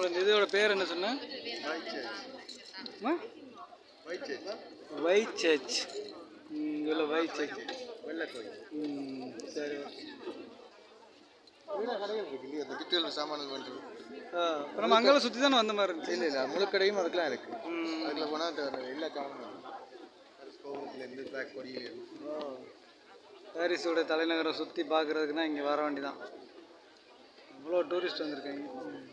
இந்த இதோட பேர் என்ன சொன்ன? ஒயிட் சர்ச் இதில் ஒயிட் சர்ச் சரி நம்ம அங்கெல்லாம் சுற்றி தானே வந்த மாதிரி இருந்துச்சு. இல்லை இல்லை முழு கடையும் அதுக்கெல்லாம் இருக்கு. அதில் போனால் எல்லா கொடியிலேருந்து பாரிஸோட தலைநகரை சுற்றி பார்க்குறதுக்குன்னா இங்கே வர வேண்டிதான். அவ்வளோ டூரிஸ்ட் வந்திருக்காங்க ம்.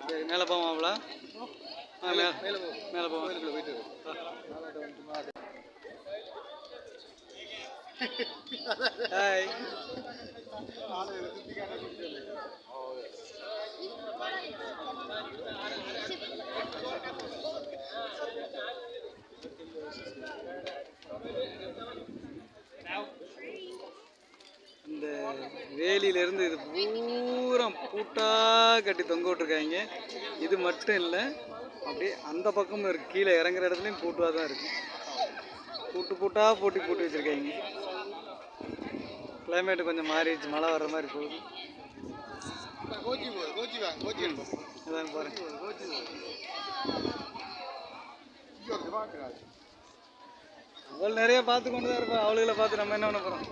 சரி மேலே போவாங்களா ஆ மேலே மேலே போவோம்? கோயிலுக்குள்ள போயிட்டு ஹாய் இந்த வேலியிலேருந்து இது பூரா பூட்டாக கட்டி தொங்க விட்ருக்காங்க இது மட்டும் இல்லை அப்படியே அந்த பக்கமும் இருக்குது கீழே இறங்குற இடத்துலையும் பூட்டுவாக தான் இருக்குது பூட்டு பூட்டாக போட்டி போட்டு வச்சுருக்காங்க. கிளைமேட்டு கொஞ்சம் மாறிடுச்சு. மழை வர்ற மாதிரி போகுது. அதான் பாருங்க. அவள் நிறைய பார்த்து கொண்டு தான் இருப்பா. அவளுகளை பார்த்து நம்ம என்ன பண்ண போகிறோம்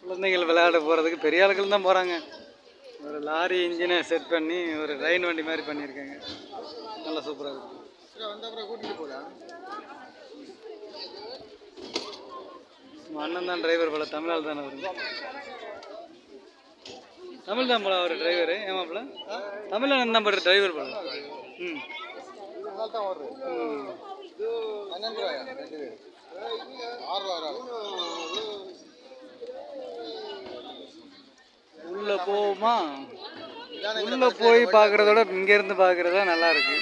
குழந்தைகள் விளையாட போகிறதுக்கு பெரிய ஆளுகள் தான் போகிறாங்க ஒரு லாரி இன்ஜினை செட் பண்ணி ஒரு ரயின் வண்டி மாதிரி பண்ணியிருக்காங்க. நல்லா சூப்பராக இருக்கும் சரி கூட்டிகிட்டு போகலாம் நம்ம அண்ணன் தான் டிரைவர் போல தமிழால் தானே வருங்க தமிழ் தான் போல அவர் டிரைவரு ஏமாப்பில தமிழ் அண்ணன் தான் போல டிரைவர் போல. ம். உள்ள போவோமா? உள்ள போய் பார்க்கறதோட இங்க இருந்து பார்க்கறதா நல்லா இருக்கு.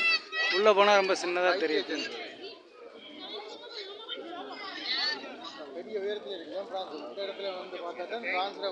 உள்ள போனா ரொம்ப சின்னதா தெரியுது. பெரிய உயரத்தில் இருக்குது பிரான்ஸ்? இந்த இடத்துல வந்து பார்த்தாக்கா பிரான்ஸில்